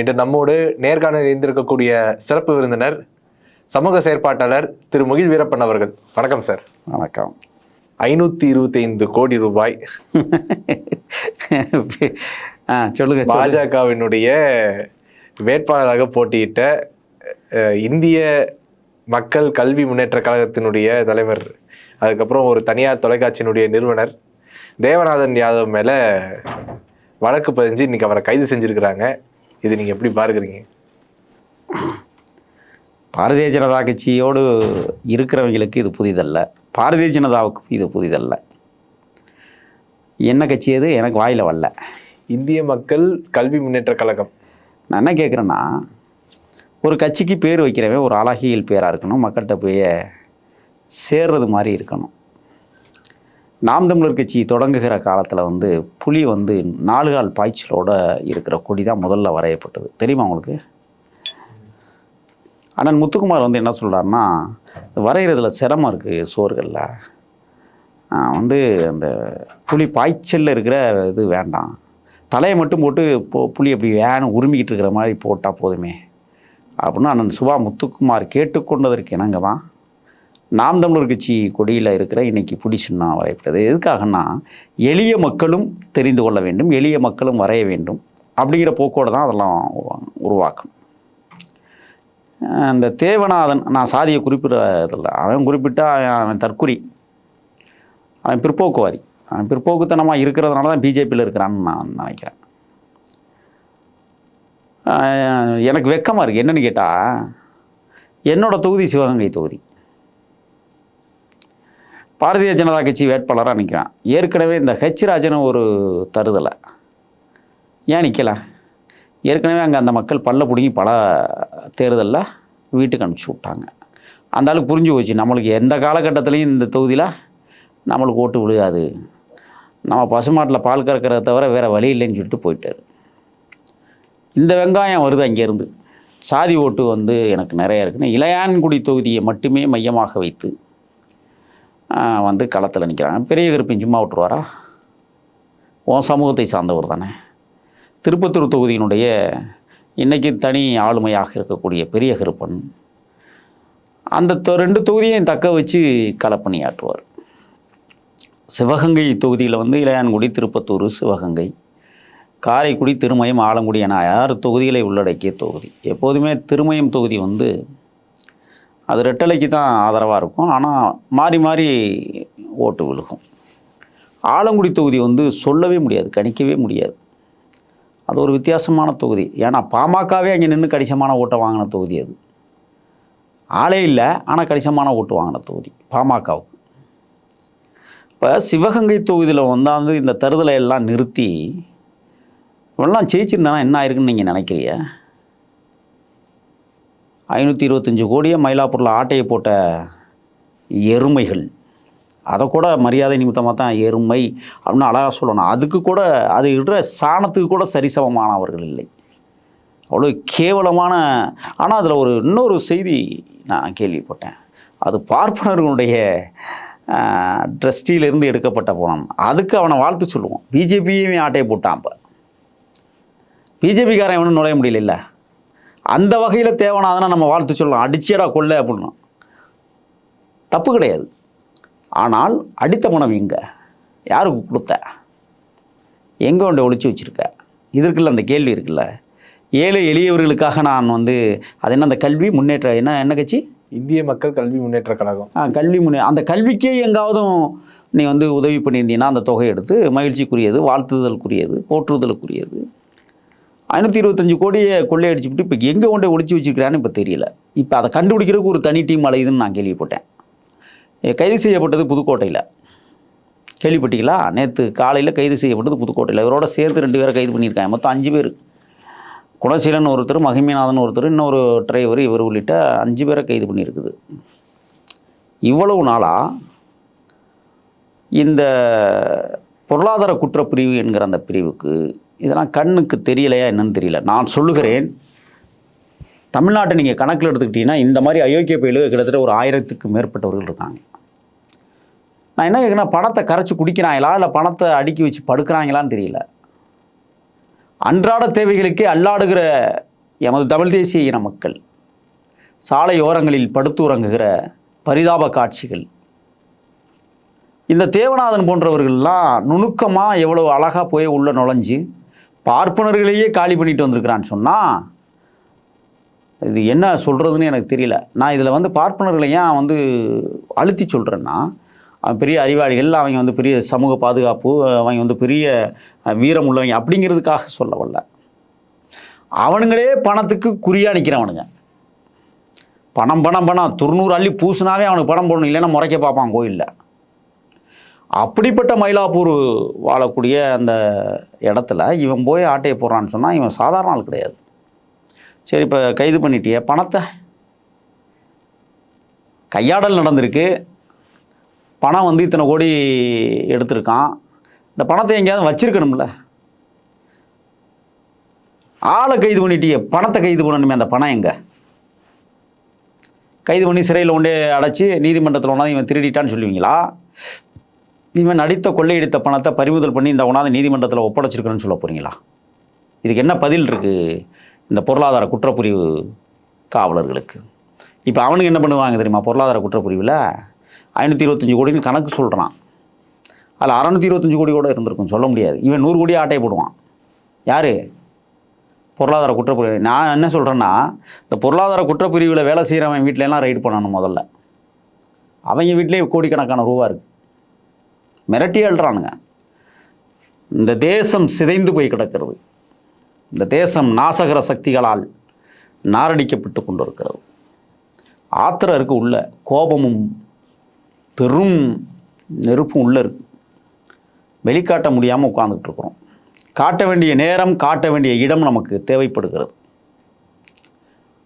இன்று நம்மோடு நேர்காணல் இருந்திருக்கக்கூடிய சிறப்பு விருந்தினர் சமூக செயற்பாட்டாளர் திரு முகில் வீரப்பன் அவர்கள். வணக்கம் சார். வணக்கம். ஐநூத்தி இருபத்தி ஐந்து கோடி ரூபாய். சொல்லுங்க. பாஜகவினுடைய வேட்பாளராக போட்டியிட்ட இந்திய மக்கள் கல்வி முன்னேற்ற கழகத்தினுடைய தலைவர் அதுக்கப்புறம் ஒரு தனியார் தொலைக்காட்சியினுடைய நிறுவனர் தேவநாதன் யாதவ் மேல வழக்கு பதிஞ்சு இன்னைக்கு அவரை கைது செஞ்சிருக்கிறாங்க. இது நீங்க எப்படி பார்க்குறீங்க பாரதிய ஜனதா கட்சியோடு இருக்கிறவங்களுக்கு இது புதிதல்ல. பாரதிய ஜனதாவுக்கும் இது புதிதல்ல. என்ன கட்சி அது? எனக்கு வாயில் வரல. இந்திய மக்கள் கல்வி முன்னேற்ற கழகம். நான் என்ன கேட்குறேன்னா ஒரு கட்சிக்கு பேர் வைக்கிறவன் ஒரு அழகியல் பேராக இருக்கணும் மக்கள்கிட்ட போய் சேர்றது மாதிரி இருக்கணும். நாம் தமிழர் கட்சி தொடங்குகிற காலத்தில் வந்து புலி வந்து நாலுகால் பாய்ச்சலோட இருக்கிற கொடி தான் முதல்ல வரையப்பட்டது. தெரியுமா உங்களுக்கு? அண்ணன் முத்துக்குமார் வந்து என்ன சொல்கிறாருன்னா வரைகிறதுல சிரமம் இருக்குது சோர்களில். வந்து அந்த புலி பாய்ச்சலில் இருக்கிற இது வேண்டாம். தலையை மட்டும் போட்டு போ புலி அப்படி வேணும் உருமிக்கிட்டு இருக்கிற மாதிரி போட்டால் போதுமே. அப்படின்னு அண்ணன் சுபா முத்துக்குமார் கேட்டுக்கொண்டதற்கு இணங்க தான் நாம் தமிழர் கட்சி கொடியில் இருக்கிற இன்னைக்கு புலி சின்னம் வரையப்படுது எதுக்காகன்னா எளிய மக்களும் தெரிந்து கொள்ள வேண்டும் எளிய மக்களும் வரைய வேண்டும் அப்படிங்கிற போக்கோடு தான் அதெல்லாம் உருவாக்கும் உருவாக்கணும். அந்த தேவநாதன் நான் சாதியை குறிப்பிடதில்லை அவன் குறிப்பிட்டா அவன் தற்குறி. அவன் பிற்போக்குவாதி. அவன் பிற்போக்குத்தனமாக இருக்கிறதுனால தான் பிஜேபியில் இருக்கிறான்னு நான் நினைக்கிறேன். எனக்கு வெக்கமாக இருக்குது என்னென்னு கேட்டால் என்னோடய தொகுதி சிவகங்கை தொகுதி. பாரதிய ஜனதா கட்சி வேட்பாளராக நிற்கிறான் ஏற்கனவே இந்த ஹெச் ராஜன் ஒரு தருதலை. ஏன் நிற்கல ஏற்கனவே அங்கே அந்த மக்கள் பல்ல பிடுங்கி பல தேர்தலில் வீட்டுக்கு அனுப்பிச்சி விட்டாங்க. அந்த ஆளுக்கு புரிஞ்சு போச்சு நம்மளுக்கு எந்த காலகட்டத்துலேயும் இந்த தொகுதியில் நம்மளுக்கு ஓட்டு விழுகாது. நம்ம பசுமாட்டில் பால் கறக்கிறத தவிர வேறு வழி இல்லைன்னு சொல்லிட்டு போயிட்டார். இந்த வெங்காயம் வருது அங்கேருந்து. சாதி ஓட்டு வந்து எனக்கு நிறைய இருக்குன்னு இளையான்குடி தொகுதியை மட்டுமே மையமாக வைத்து வந்து களத்தில் நிற்கிறாங்க பெரிய கருப்பின் சும்மா விட்டுருவாரா? உன் சமூகத்தை சார்ந்தவர் தானே. திருப்பத்தூர் தொகுதியினுடைய இன்றைக்கி தனி ஆளுமையாக இருக்கக்கூடிய பெரிய கருப்பன் அந்த தொ- ரெண்டு தொகுதியையும் தக்க வச்சு களப்பணியாற்றுவார். சிவகங்கை தொகுதியில் வந்து இளையான்குடி திருப்பத்தூர் சிவகங்கை காரைக்குடி திருமயம் ஆலங்குடி என ஆறு தொகுதிகளை உள்ளடக்கிய தொகுதி. எப்போதுமே திருமயம் தொகுதி வந்து அது ரெட்டலைக்கு தான் ஆதரவாக இருக்கும். ஆனால் மாறி மாறி ஓட்டு விழுகும். ஆலங்குடி தொகுதி வந்து சொல்லவே முடியாது கணிக்கவே முடியாது. அது ஒரு வித்தியாசமான தொகுதி. ஏன்னா பாமகவே அங்கே நின்று கணிசமான ஓட்டை வாங்கின தொகுதி அது. ஆளே இல்லை ஆனால் கணிசமான ஓட்டு வாங்கின தொகுதி பாமகவுக்கு. இப்போ சிவகங்கை தொகுதியில் வந்தாந்து இந்த தருதலை எல்லாம் நிறுத்தி இவெல்லாம் ஜெயிச்சிருந்தானா என்ன ஆயிருக்குன்னு நீங்கள் நினைக்கிறீங்க? ஐநூற்றி இருபத்தஞ்சி கோடியே மயிலாப்பூரில் ஆட்டையை போட்ட எருமைகள். அதை கூட மரியாதை நிமித்தமாக தான் எருமை அப்படின்னு அழகாக சொல்லணும். அதுக்கு கூட அது இடுற சாணத்துக்கு கூட சரிசமமானவர்கள் இல்லை. அவ்வளோ கேவலமான ஆனால் அதில் ஒரு இன்னொரு செய்தி நான் கேள்விப்பட்டேன். அது பார்ப்பனர்களுடைய ட்ரஸ்டியிலிருந்து எடுக்கப்பட்ட பணம். அதுக்கு அவனை வாழ்த்து சொல்லுவோம். பிஜேபியுமே ஆட்டையை போட்டான் இப்போ பிஜேபிக்காரன் எவனும் நுழைய முடியல அந்த வகையில் தேவனாதனா நம்ம வாழ்த்து சொல்லலாம். அடிச்சேடா கொள்ள அப்படின்னு. தப்பு கிடையாது. ஆனால் அடித்த பணம் எங்கே? யாருக்கு கொடுத்த? எங்கே கொண்டு ஒளிச்சு வச்சுருக்க? இதற்குள்ள அந்த கேள்வி இருக்குல்ல. ஏழை எளியவர்களுக்காக நான் வந்து அது என்ன அந்த கல்வி முன்னேற்ற என்ன என்ன கட்சி? இந்திய மக்கள் கல்வி முன்னேற்ற கழகம். ஆ, கல்வி முன்னே அந்த கல்விக்கே எங்காவதும் நீ வந்து உதவி பண்ணியிருந்தீங்கன்னா அந்த தொகை எடுத்து மகிழ்ச்சிக்குரியது வாழ்த்துதலுக்குரியது போற்றுதலுக்குரியது. ஐநூற்றி இருபத்தஞ்சு கோடியை கொள்ளையடிச்சுட்டு இப்போ எங்கே கொண்டே ஒழிச்சு வச்சுருக்கிறான்னு இப்போ தெரியல. இப்போ அதை கண்டுபிடிக்கிறதுக்கு ஒரு தனி டீம் அலையுதுன்னு நான் கேள்விப்பட்டேன். கைது செய்யப்பட்டது புதுக்கோட்டையில். கேள்விப்பட்டீங்களா? நேற்று காலையில் கைது செய்யப்பட்டது புதுக்கோட்டையில். இவரோட சேர்த்து ரெண்டு பேரை கைது பண்ணியிருக்காங்க. மொத்தம் அஞ்சு பேர். குணசீலன் ஒருத்தர் மகிமிநாதன் ஒருத்தர் இன்னொரு டிரைவர் இவர் உள்ளிட்ட அஞ்சு பேரை கைது பண்ணியிருக்குது. இவ்வளவு நாளாக இந்த பொருளாதார குற்றப்பிரிவு என்கிற அந்த பிரிவுக்கு இதெல்லாம் கண்ணுக்கு தெரியலையா என்னன்னு தெரியல. நான் சொல்லுகிறேன் தமிழ்நாட்டை நீங்கள் கணக்கில் எடுத்துக்கிட்டீங்கன்னா இந்த மாதிரி அயோக்கிய பயிலுக்கு கிட்டத்தட்ட ஒரு ஆயிரத்துக்கு மேற்பட்டவர்கள் இருக்காங்க. நான் என்ன கேட்குறேன் பணத்தை கரைச்சி குடிக்கிறாங்களா இல்லை பணத்தை அடுக்கி வச்சு படுக்கிறாங்களான்னு தெரியல. அன்றாட தேவைகளுக்கே அல்லாடுகிற எமது தமிழ் தேசிய இன மக்கள் சாலையோரங்களில் படுத்து படுத்துறங்குகிற பரிதாப காட்சிகள் இந்த தேவநாதன் போன்றவர்கள்லாம் நுணுக்கமாக எவ்வளோ அழகாக போய் உள்ளே நுழைஞ்சு பார்ப்பனர்களையே காலி பண்ணிட்டு வந்திருக்கிறான்னு சொன்னால் இது என்ன சொல்கிறதுன்னு எனக்கு தெரியல. நான் இதில் வந்து பார்ப்பனர்களை ஏன் வந்து அழுத்தி சொல்கிறேன்னா அவன் பெரிய அறிவாளிகள் அவங்க வந்து பெரிய சமூக பாதுகாப்பு அவங்க வந்து பெரிய வீரம் உள்ளவங்க அப்படிங்கிறதுக்காக சொல்ல வரல. அவனுங்களே பணத்துக்கு குறியா நிற்கிறவனுங்க பணம் பணம் பணம். துருநூறு அள்ளி பூசுனாவே அவனுக்கு பணம் போடணும் இல்லைன்னா முறைக்க பார்ப்பான் கோயிலில். அப்படிப்பட்ட மயிலாப்பூர் வாழக்கூடிய அந்த இடத்துல இவன் போய் ஆட்டையை போடுறான்னு சொன்னால் இவன் சாதாரண ஆள் கிடையாது. சரி இப்போ கைது பண்ணிட்டிய பணத்தை? கையாடல் நடந்திருக்கு. பணம் வந்து இத்தனை கோடி எடுத்திருக்கான். இந்த பணத்தை எங்கேயாவது வச்சிருக்கணும்ல. ஆளை கைது பண்ணிட்டியே பணத்தை கைது பண்ணணுமே அந்த பணம் எங்கே? கைது பண்ணி சிறையில் கொண்டே அடைச்சி நீதிமன்றத்தில் ஒன்றா இவன் திருடிட்டான்னு சொல்லுவீங்களா? இவன் நடித்த கொள்ளையடித்த பணத்தை பறிமுதல் பண்ணி இந்த ஒன்றாந்து நீதிமன்றத்தில் ஒப்படைச்சிருக்கிறேன்னு சொல்ல போகிறீங்களா இதுக்கு என்ன பதில் இருக்குது இந்த பொருளாதார குற்றப்புரிவு காவலர்களுக்கு? இப்போ அவனுக்கு என்ன பண்ணுவாங்க தெரியுமா? பொருளாதார குற்றப்புரிவில் ஐநூற்றி இருபத்தஞ்சி கோடின்னு கணக்கு சொல்கிறான் அதில் அறநூற்றி இருபத்தஞ்சி கோடி கூட இருந்திருக்கும் சொல்ல முடியாது. இவன் நூறு கோடி ஆட்டையை போடுவான். யார்? பொருளாதார குற்றப்பிரிவு. நான் என்ன சொல்கிறேன்னா இந்த பொருளாதார குற்றப்பிரிவில் வேலை செய்கிறவன் வீட்டிலலாம் ரைடு பண்ணணும் முதல்ல. அவங்க வீட்டிலேயே கோடிக்கணக்கான ரூபா இருக்குது மிரட்டி அழுறானுங்க. இந்த தேசம் சிதைந்து போய் கிடக்கிறது. இந்த தேசம் நாசகர சக்திகளால் நாரடிக்கப்பட்டு கொண்டிருக்கிறது. ஆத்திரம் இருக்கு உள்ள கோபமும் பெரும் நெருப்பும் உள்ள இருக்கு. வெளிக்காட்ட முடியாமல் உட்கார்ந்துட்டு இருக்கிறோம். காட்ட வேண்டிய நேரம் காட்ட வேண்டிய இடம் நமக்கு தேவைப்படுகிறது.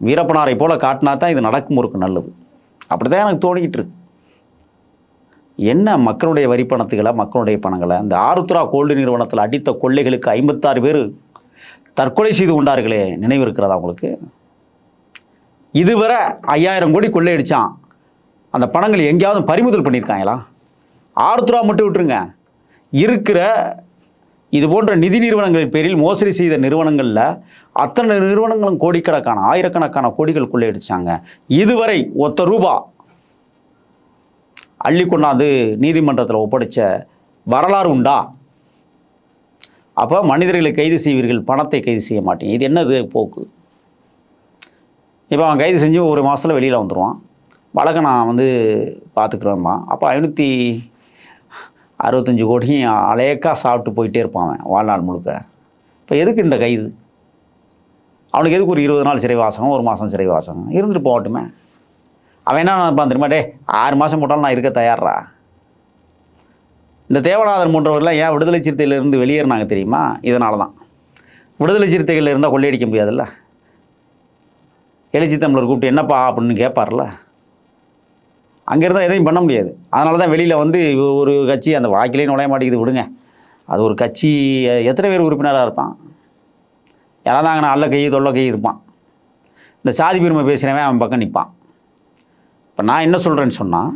வீரப்பனாரை போல காட்டினா தான் இது நடக்கும் ஒருக்கு நல்லது. அப்படி தான் எனக்கு தோணிக்கிட்டு இருக்கு. என்ன மக்களுடைய வரி பணத்துக்களை மக்களுடைய பணங்களை? அந்த ஆருத்ரா கோல்டு நிறுவனத்தில் அடித்த கொள்ளைகளுக்கு ஐம்பத்தாறு பேர் தற்கொலை செய்து கொண்டார்களே நினைவு இருக்கிறதா உங்களுக்கு? இதுவரை ஐயாயிரம் கோடி கொள்ளையடித்தான் அந்த பணங்கள் எங்கேயாவது பறிமுதல் பண்ணியிருக்காங்களா ஆருத்ரா மட்டும் விட்டுருங்க. இருக்கிற இது போன்ற நிதி நிறுவனங்களின் பேரில் மோசடி செய்த நிறுவனங்களில் அத்தனை நிறுவனங்களும் கோடிக்கணக்கான ஆயிரக்கணக்கான கோடிகள் கொள்ளையடித்தாங்க இதுவரை ஒத்த ரூபா அள்ளி கொண்டாந்து நீதிமன்றத்தில் ஒப்படைச்ச வரலாறு உண்டா? அப்போ மனிதர்களை கைது செய்வீர்கள் பணத்தை கைது செய்ய மாட்டீங்க. இது என்னது போக்கு? இப்போ அவன் கைது செஞ்சு ஒரு மாதத்தில் வெளியில் வந்துடுவான் வழக்கை நான் வந்து பார்த்துக்குறேன்மா. அப்போ ஐநூற்றி அறுபத்தஞ்சு கோடியும் அலேக்கா சாப்பிட்டு போயிட்டே இருப்பான் அவன் வாழ்நாள் முழுக்க. இப்போ எதுக்கு இந்த கைது? அவனுக்கு எதுக்கு ஒரு இருபது நாள் சிறைவாசகம் ஒரு மாதம் சிறைவாசகம் இருந்துட்டு போகட்டுமே. அவன் என்ன நினைப்பான் தெரியுமா? டே ஆறு மாதம் போட்டாலும் நான் இருக்க தயாரா இந்த தேவநாதன் போன்றவர்கள்லாம் ஏன் விடுதலை சிறுத்தையிலிருந்து வெளியேறினாங்க தெரியுமா? இதனால தான் விடுதலை சிறுத்தைகள் இருந்தால் கொள்ளையடிக்க முடியாதுல்ல? எழுச்சி தமிழர் கூப்பிட்டு என்னப்பா? அப்படின்னு கேட்பார்ல. அங்கே இருந்தால் எதையும் பண்ண முடியாது. அதனால தான் வெளியில் வந்து ஒரு கட்சி அந்த வாக்கிலே நுழைய மாட்டேங்குது விடுங்க. அது ஒரு கட்சி எத்தனை பேர் உறுப்பினராக இருப்பான்? யாராவது அங்கே அல்ல கை தொல்லை கை இருப்பான். இந்த சாதி பெருமை பேசுகிறவன் அவன் பக்கம் நிற்பான் இப்போ நான் என்ன சொல்கிறேன்னு சொன்னால்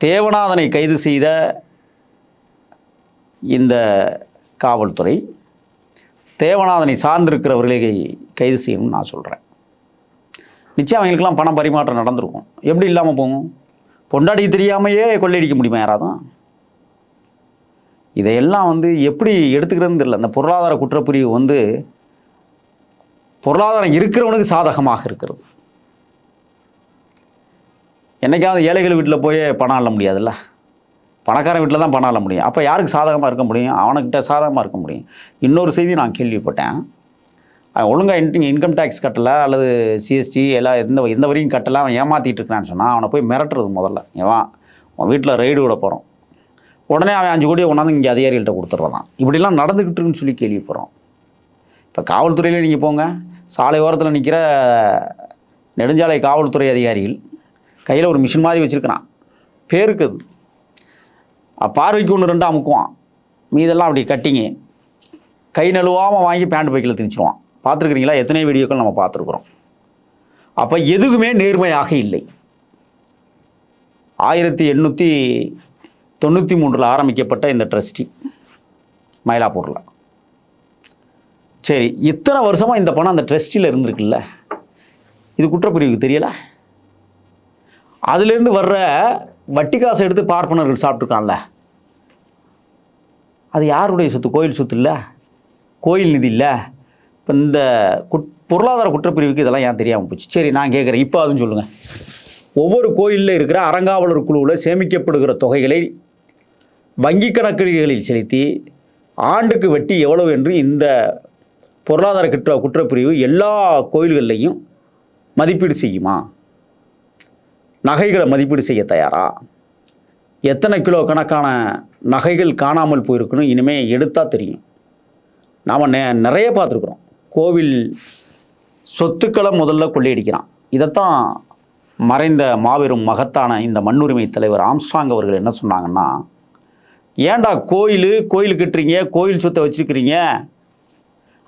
தேவநாதனை கைது செய்த இந்த காவல்துறை தேவநாதனை சார்ந்திருக்கிறவர்களை கைது செய்யணும்னு நான் சொல்கிறேன் நிச்சயம் அவங்களுக்கெல்லாம் பணம் பரிமாற்றம் நடந்திருக்கும். எப்படி இல்லாமல் போகும்? பொண்டாடி தெரியாமையே கொள்ளையடிக்க முடியுமா யாராவது இதையெல்லாம் வந்து எப்படி எடுத்துக்கிறதுன்னு தெரியல. இந்த பொருளாதார குற்றப்பிரிவு வந்து பொருளாதாரம் இருக்கிறவனுக்கு சாதகமாக இருக்கிறது. என்னைக்காவது ஏழைகள் வீட்டில் போய் பணம் அள்ள முடியாதுல்ல? பணக்காரன் வீட்டில் தான் பணம் அள்ள முடியும். அப்போ யாருக்கு சாதகமாக இருக்க முடியும்? அவனுக்கிட்ட சாதகமாக இருக்க முடியும். இன்னொரு செய்தி நான் கேள்விப்பட்டேன். ஒழுங்காக இன் இன்கம் டேக்ஸ் கட்டலை அல்லது சிஎஸ்டி எல்லாம் எந்த எந்த வரையும் கட்டலை அவன் ஏமாற்றிட்டு இருக்கிறான்னு சொன்னால் அவனை போய் மிரட்டுறது முதல்ல. ஏவான் உன் வீட்டில் ரைடு விட போகிறோம் உடனே அவன் அஞ்சு கோடியை கொண்டாந்து இங்கே அதிகாரிகள்கிட்ட கொடுத்துட்றதான். இப்படிலாம் நடந்துக்கிட்டுருன்னு சொல்லி கேள்விப்படுறோம். இப்போ காவல்துறையிலே நீங்கள் போங்க. சாலை ஓரத்தில் நிற்கிற நெடுஞ்சாலை காவல்துறை அதிகாரிகள் கையில் ஒரு மிஷின் மாதிரி வச்சுருக்கிறான். பேருக்கு அது. பார்வைக்கு ஒன்று ரெண்டு அமுக்குவான். மீதெல்லாம் அப்படி கட்டிங்க கை நழுவாமல் வாங்கி பேண்ட் பைக்கில் திணிச்சிடுவான் பார்த்துருக்குறீங்களா? எத்தனை வீடியோக்கள் நம்ம பார்த்துருக்குறோம். அப்போ எதுவுமே நேர்மையாக இல்லை. ஆயிரத்தி எண்ணூற்றி தொண்ணூற்றி மூன்றில் ஆரம்பிக்கப்பட்ட இந்த ட்ரஸ்டி மயிலாப்பூரில். சரி இத்தனை வருஷமாக இந்த பணம் அந்த ட்ரஸ்டியில் இருந்திருக்குல்ல? இது குற்றப்பிரிவுக்கு தெரியலை? அதுலேருந்து வர்ற வட்டி காசை எடுத்து பார்ப்பனர்கள் சாப்பிட்ருக்கான்ல அது யாருடைய சொத்து? கோயில் சொத்து இல்லை? கோயில் நிதி இல்லை? இப்போ இந்த குட் பொருளாதார குற்றப்பிரிவுக்கு இதெல்லாம் ஏன் தெரியாமல் போச்சு? சரி நான் கேட்குறேன் இப்போ அதுவும் சொல்லுங்கள் ஒவ்வொரு கோயிலில் இருக்கிற அறங்காவலர் குழுவில் சேமிக்கப்படுகிற தொகைகளை வங்கி கணக்குகளில் செலுத்தி ஆண்டுக்கு வட்டி எவ்வளவு என்று இந்த பொருளாதார குற்ற குற்றப்பிரிவு எல்லா கோயில்கள்லையும் மதிப்பீடு செய்யுமா? நகைகளை மதிப்பீடு செய்ய தயாரா? எத்தனை கிலோ கணக்கான நகைகள் காணாமல் போயிருக்குன்னு இனிமேல் எடுத்தால் தெரியும். நாம் நெ நிறைய பார்த்துருக்குறோம். கோவில் சொத்துக்களை முதல்ல கொள்ளையடிக்கிறான். இதைத்தான் மறைந்த மாபெரும் மகத்தான இந்த மண்ணுரிமை தலைவர் ஆம்ஸ்டாங் அவர்கள் என்ன சொன்னாங்கன்னா ஏன்டா கோயில் கோயில் கட்டுறீங்க கோயில் சொத்தை வச்சுருக்கிறீங்க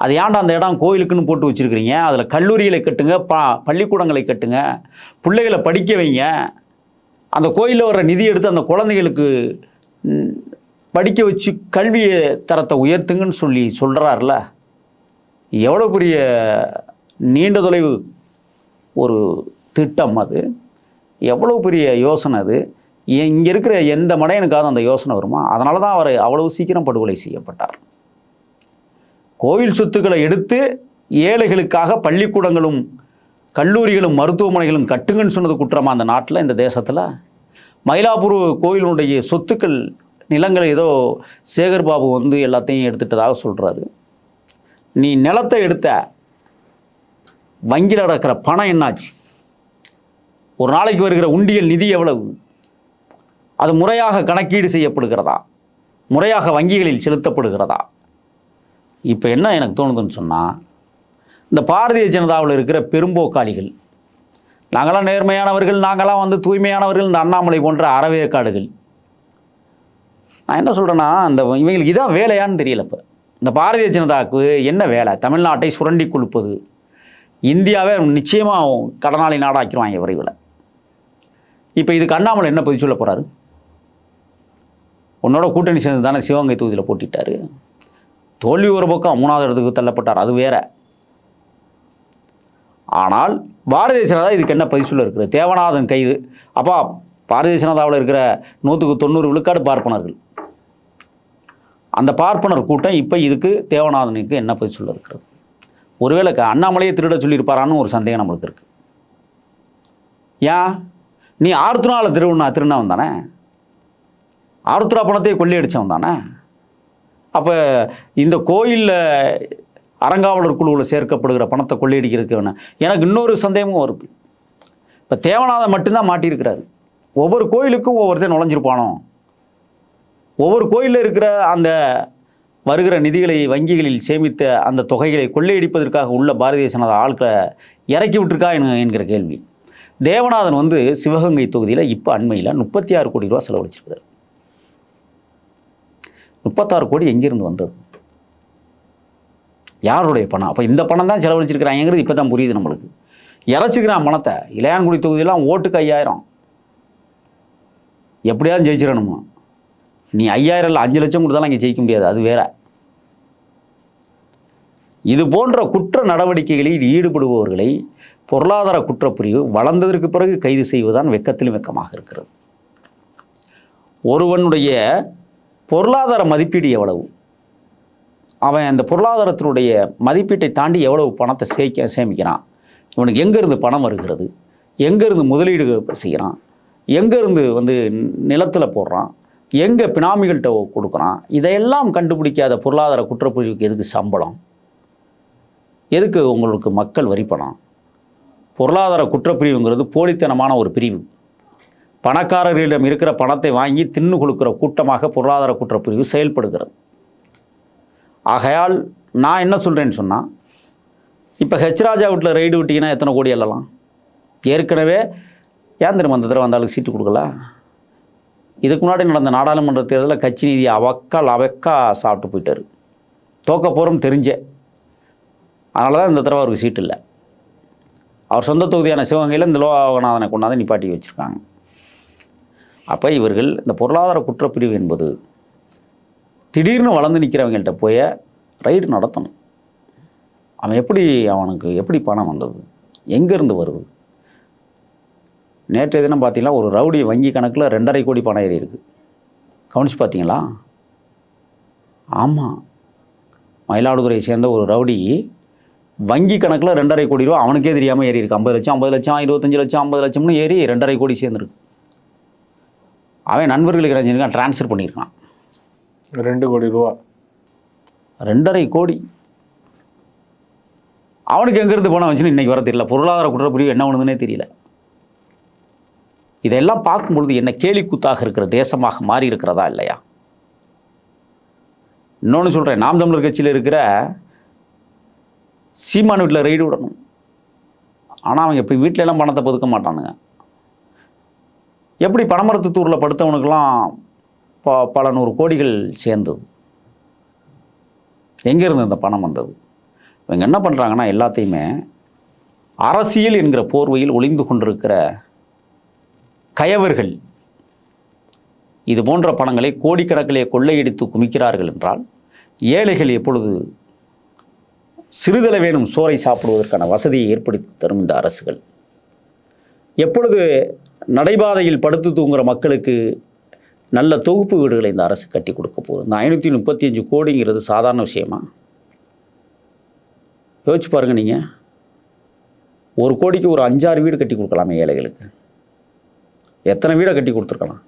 அது ஏன்டா அந்த இடம் கோயிலுக்குன்னு போட்டு வச்சுருக்கிறீங்க? அதில் கல்லூரிகளை கட்டுங்க ப பள்ளிக்கூடங்களை கட்டுங்க பிள்ளைகளை படிக்க வைங்க. அந்த கோயிலில் வர நிதி எடுத்து அந்த குழந்தைகளுக்கு படிக்க வச்சு கல்வியை தரத்தை உயர்த்துங்கன்னு சொல்லி சொல்கிறாருல எவ்வளோ பெரிய நீண்ட தொலைவு ஒரு திட்டம் அது. எவ்வளோ பெரிய யோசனை அது. இங்கே இருக்கிற எந்த மடையனுக்காவது அந்த யோசனை வருமா? அதனால தான் அவர் அவ்வளவு சீக்கிரம் படுகொலை செய்யப்பட்டார். கோயில் சொத்துக்களை எடுத்து ஏழைகளுக்காக பள்ளிக்கூடங்களும் கல்லூரிகளும் மருத்துவமனைகளும் கட்டுங்கன்னு சொன்னது குற்றமா அந்த நாட்டில் இந்த தேசத்தில்? மயிலாப்பூர் கோயிலுடைய சொத்துக்கள் நிலங்களை ஏதோ சேகர் பாபு வந்து எல்லாத்தையும் எடுத்துட்டதாக சொல்கிறாரு நீ நிலத்தை எடுத்த வங்கியில் நடக்கிற பணம் என்னாச்சு? ஒரு நாளைக்கு வருகிற உண்டியல் நிதி எவ்வளவு? அது முறையாக கணக்கீடு செய்யப்படுகிறதா? முறையாக வங்கிகளில் செலுத்தப்படுகிறதா? இப்போ என்ன எனக்கு தோணுதுன்னு சொன்னால் இந்த பாரதிய ஜனதாவில் இருக்கிற பெரும்போக்காளிகள் நாங்களாம் நேர்மையானவர்கள் நாங்களாம் வந்து தூய்மையானவர்கள் இந்த அண்ணாமலை போன்ற அறவேற்காடுகள். நான் என்ன சொல்கிறேன்னா அந்த இவங்களுக்கு இதான் வேலையான்னு தெரியல இப்போ. இந்த பாரதிய ஜனதாவுக்கு என்ன வேலை? தமிழ்நாட்டை சுரண்டி கொழுப்பது. இந்தியாவே நிச்சயமாக கடனாளி நாடாக்கிடுவாங்க விரைவில் இப்போ இதுக்கு அண்ணாமலை என்ன பதில் சொல்ல போகிறாரு உன்னோட கூட்டணி சேர்ந்து தானே சிவகங்கை தொகுதியில் போட்டிட்டாரு. தோல்வி ஒரு பக்கம் மூணாவது இடத்துக்கு தள்ளப்பட்டார் அது வேற. ஆனால் பாரதிய ஜனதா இதுக்கு என்ன பதில் சொல்ல இருக்குது தேவநாதன் கைது. அப்பா பாரதிய ஜனதாவில் இருக்கிற நூற்றுக்கு தொண்ணூறு விழுக்காடு பார்ப்பனர்கள். அந்த பார்ப்பனர் கூட்டம் இப்போ இதுக்கு தேவநாதனுக்கு என்ன பதில் சொல்ல இருக்கிறது? ஒருவேளை க- அண்ணாமலையே திருட சொல்லியிருப்பாரான்னு ஒரு சந்தேகம் நம்மளுக்கு இருக்குது ஏன் நீ ஆருத்ராவில் திருவண்ணா திருநவன் தானே? ஆருத்ரா பணத்தை அடித்தவன் தானே? அப்போ இந்த கோயிலில் அறங்காவலர் குழுவில் சேர்க்கப்படுகிற பணத்தை கொள்ளையடிக்கிறதுக்கு எனக்கு இன்னொரு சந்தேகமும் வருது. இப்போ தேவநாதன் மட்டும்தான் மாட்டியிருக்கிறாரு. ஒவ்வொரு கோயிலுக்கும் ஒவ்வொருத்தர் நுழைஞ்சிருப்பானோ? ஒவ்வொரு கோயிலில் இருக்கிற அந்த வருகிற நிதிகளை வங்கிகளில் சேமித்த அந்த தொகைகளை கொள்ளையடிப்பதற்காக உள்ள பாரதிய ஜனதா ஆட்களை இறக்கி விட்டுருக்கா என்கிற கேள்வி. தேவநாதன் வந்து சிவகங்கை தொகுதியில் இப்போ அண்மையில் முப்பத்தி ஆறு கோடி ரூபா செலவழிச்சிருக்கிறார். முப்பத்தாறு கோடி எங்கேருந்து வந்தது? யாருடைய பணம்? அப்போ இந்த பணம் தான் செலவழிச்சிருக்கிறாங்கிறது இப்போ தான் புரியுது நம்மளுக்கு. இறச்சிக்கிறான் பணத்தை இளையான்குடி தொகுதியெல்லாம் ஓட்டுக்கு ஐயாயிரம். எப்படியாவது ஜெயிச்சிடணுமா? நீ ஐயாயிரம் இல்லை அஞ்சு லட்சம் கொடுத்தாலும் இங்கே ஜெயிக்க முடியாது அது வேற. இது போன்ற குற்ற நடவடிக்கைகளில் ஈடுபடுபவர்களை பொருளாதார குற்றப்பிரிவு வளர்ந்ததற்கு பிறகு கைது செய்வதுதான் வெக்கத்திலும் வெக்கமாக இருக்கிறது. ஒருவனுடைய பொருளாதார மதிப்பீடு எவ்வளவு? அவன் அந்த பொருளாதாரத்தினுடைய மதிப்பீட்டை தாண்டி எவ்வளவு பணத்தை சேமிக்க சேமிக்கிறான்? இவனுக்கு எங்கேருந்து பணம் வருகிறது? எங்கேருந்து முதலீடு செய்கிறான்? எங்கேருந்து வந்து நிலத்தில் போடுறான்? எங்கே பினாமிகள்கிட்ட கொடுக்குறான்? இதையெல்லாம் கண்டுபிடிக்காத பொருளாதார குற்றப்பிரிவுக்கு எதுக்கு சம்பளம்? எதுக்கு உங்களுக்கு மக்கள் வரி பணம் பொருளாதார குற்றப்பிரிவுங்கிறது போலித்தனமான ஒரு பிரிவு. பணக்காரர்களிடம் இருக்கிற பணத்தை வாங்கி தின்னு கொடுக்கிற கூட்டமாக பொருளாதார குற்றப்பிரிவு செயல்படுகிறது. ஆகையால் நான் என்ன சொல்கிறேன்னு சொன்னால் இப்போ ஹெச்ராஜா வீட்டில் ரைடு விட்டிங்கன்னா எத்தனை கோடி எல்லாம் ஏற்கனவே ஏன் திரும்ப அந்த தடவை வந்தாலும் சீட்டு கொடுக்கல? இதுக்கு முன்னாடி நடந்த நாடாளுமன்ற தேர்தலில் கட்சி நிதி அவக்கால் அவக்கா சாப்பிட்டு போயிட்டார். தோக்க போகிறோம் தெரிஞ்சே. அதனால தான் இந்த தடவை அவருக்கு சீட்டு இல்லை. அவர் சொந்த தொகுதியான சிவகங்கையில் இந்த லோகநாதனை கொண்டாந்து நிப்பாட்டி வச்சுருக்காங்க. அப்போ இவர்கள் இந்த பொருளாதார குற்றப்பிரிவு என்பது திடீர்னு வளர்ந்து நிற்கிறவங்கள்ட்ட போய் ரைடு நடத்தணும். அவன் எப்படி அவனுக்கு எப்படி பணம் வந்தது? எங்கேருந்து வருது? நேற்றைய தினம் பார்த்தீங்கன்னா ஒரு ரவுடி வங்கி கணக்கில் ரெண்டரை கோடி பணம் ஏறி இருக்குது கவனிச்சு பார்த்தீங்களா? ஆமாம் மயிலாடுதுறையை சேர்ந்த ஒரு ரவுடி வங்கி கணக்கில் ரெண்டரை கோடி ரூபா அவனுக்கே தெரியாமல் ஏறி இருக்குது ஐம்பது லட்சம் ஐம்பது லட்சம் இருபத்தஞ்சி லட்சம் ஐம்பது லட்சம்னு ஏறி ரெண்டரை கோடி சேர்ந்துருக்கு. அவன் நண்பர்களுக்கு நினைச்சிருக்கான் ட்ரான்ஸ்ஃபர் பண்ணியிருக்கான். ரெண்டு கோடி ரூபா. ரெண்டரை கோடி. அவனுக்கு எங்கேருந்து பணம் வந்துச்சுன்னு இன்றைக்கி வர தெரியல. பொருளாதார குற்றப்பிரிவு என்ன பண்ணுதுன்னே தெரியல. இதெல்லாம் பார்க்கும் பொழுது என்ன கேலிக்கூத்தாக இருக்கிற தேசமாக மாறி இருக்கிறதா இல்லையா? இன்னொன்று சொல்கிறேன் நாம் தமிழர் கட்சியில் இருக்கிற சீமான் வீட்டில் ரெய்டு விடணும் ஆனால் அவங்க இப்போ வீட்டில எல்லாம் பணத்தை பதுக்க மாட்டானுங்க. எப்படி பனமரத்துத்தூரில் படுத்தவனுக்கெல்லாம் ப பல நூறு கோடிகள் சேர்ந்தது? எங்கேருந்து இந்த பணம் வந்தது? இவங்க என்ன பண்ணுறாங்கன்னா எல்லாத்தையுமே அரசியல் என்கிற போர்வையில் ஒளிந்து கொண்டிருக்கிற கயவர்கள் இது போன்ற பணங்களை கோடிக்கணக்கிலே கொள்ளையடித்து குமிக்கிறார்கள் என்றால் ஏழைகள் எப்பொழுது சிறிதளவேனும் சோறை சாப்பிடுவதற்கான வசதியை ஏற்படுத்தி தரும் இந்த அரசுகள்? எப்பொழுது நடைபாதையில் படுத்து தூங்குகிற மக்களுக்கு நல்ல தொகுப்பு வீடுகளை இந்த அரசு கட்டி கொடுக்க போகுது. இந்த ஐநூற்றி முப்பத்தி அஞ்சு கோடிங்கிறது சாதாரண விஷயமா? யோசிச்சு பாருங்கள் நீங்கள் ஒரு கோடிக்கு ஒரு அஞ்சாறு வீடு கட்டி கொடுக்கலாமே ஏழைகளுக்கு. எத்தனை வீடை கட்டி கொடுத்துருக்கலாம்?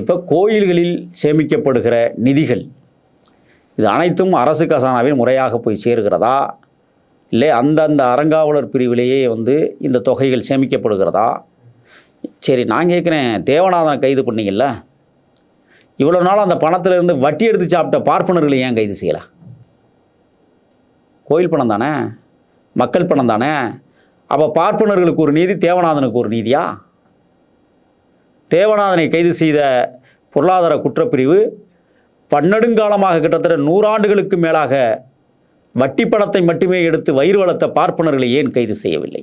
இப்போ கோயில்களில் சேமிக்கப்படுகிற நிதிகள் இது அனைத்தும் அரசு கசானாவில் முறையாக போய் சேர்கிறதா? இல்லை அந்தந்த அறங்காவலர் பிரிவிலேயே வந்து இந்த தொகைகள் சேமிக்கப்படுகிறதா? சரி நான் கேட்குறேன் தேவநாதனை கைது பண்ணீங்கல்ல? இவ்வளோ நாள் அந்த பணத்திலேருந்து வட்டி எடுத்து சாப்பிட்ட பார்ப்பனர்களை ஏன் கைது செய்யலாம் கோயில் பணம் தானே? மக்கள் பணம் தானே? அப்போ பார்ப்பனர்களுக்கு ஒரு நீதி தேவநாதனுக்கு ஒரு நீதியா? தேவநாதனை கைது செய்த பொருளாதார குற்றப்பிரிவு பன்னெடுங்காலமாக கிட்டத்தட்ட நூறாண்டுகளுக்கு மேலாக வட்டி பணத்தை மட்டுமே எடுத்து வயிறு வளர்த்த பார்ப்பனர்களை ஏன் கைது செய்யவில்லை?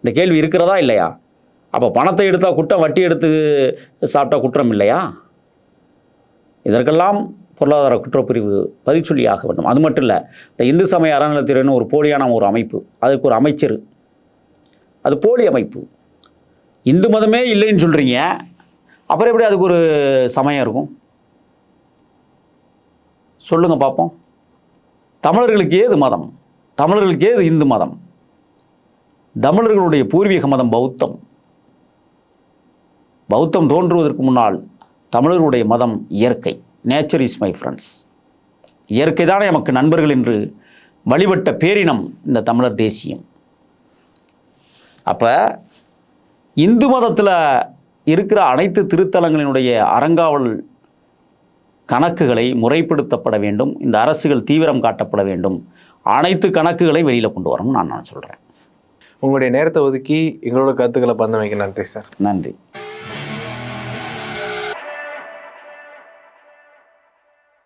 இந்த கேள்வி இருக்கிறதா இல்லையா? அப்போ பணத்தை எடுத்தால் குற்றம் வட்டி எடுத்து சாப்பிட்டா குற்றம் இல்லையா? இதற்கெல்லாம் பொருளாதார குற்றப்பிரிவு பதில் சொல்லி ஆக வேண்டும். அது மட்டும் இல்லை இந்த இந்து சமய அறநிலையத்துறைன்னு ஒரு போலியான ஒரு அமைப்பு. அதுக்கு ஒரு அமைச்சர். அது போலி அமைப்பு. இந்து மதமே இல்லைன்னு சொல்கிறீங்க அப்புறம் எப்படி அதுக்கு ஒரு சமயம் இருக்கும்? சொல்லுங்கள் பார்ப்போம் தமிழர்களுக்கு ஏது மதம். தமிழர்களுக்கு ஏது இந்து மதம். தமிழர்களுடைய பூர்வீக மதம் பௌத்தம். பௌத்தம் தோன்றுவதற்கு முன்னால் தமிழர்களுடைய மதம் இயற்கை. நேச்சர் இஸ் மை ஃப்ரெண்ட்ஸ் இயற்கை தானே நமக்கு நண்பர்கள் என்று வழிபட்ட பேரினம் இந்த தமிழர் தேசியம். அப்போ இந்து மதத்தில் இருக்கிற அனைத்து திருத்தலங்களினுடைய அறங்காவல் கணக்குகளை முறைப்படுத்தப்பட வேண்டும். இந்த அரசுகள் தீவிரம் காட்டப்பட வேண்டும். அனைத்து கணக்குகளை வெளியில் கொண்டு வரணும்னு நான் நான் சொல்கிறேன் உங்களுடைய நேரத்தை ஒதுக்கி எங்களோட கருத்துக்களை பந்தமைக்கு நன்றி சார். நன்றி.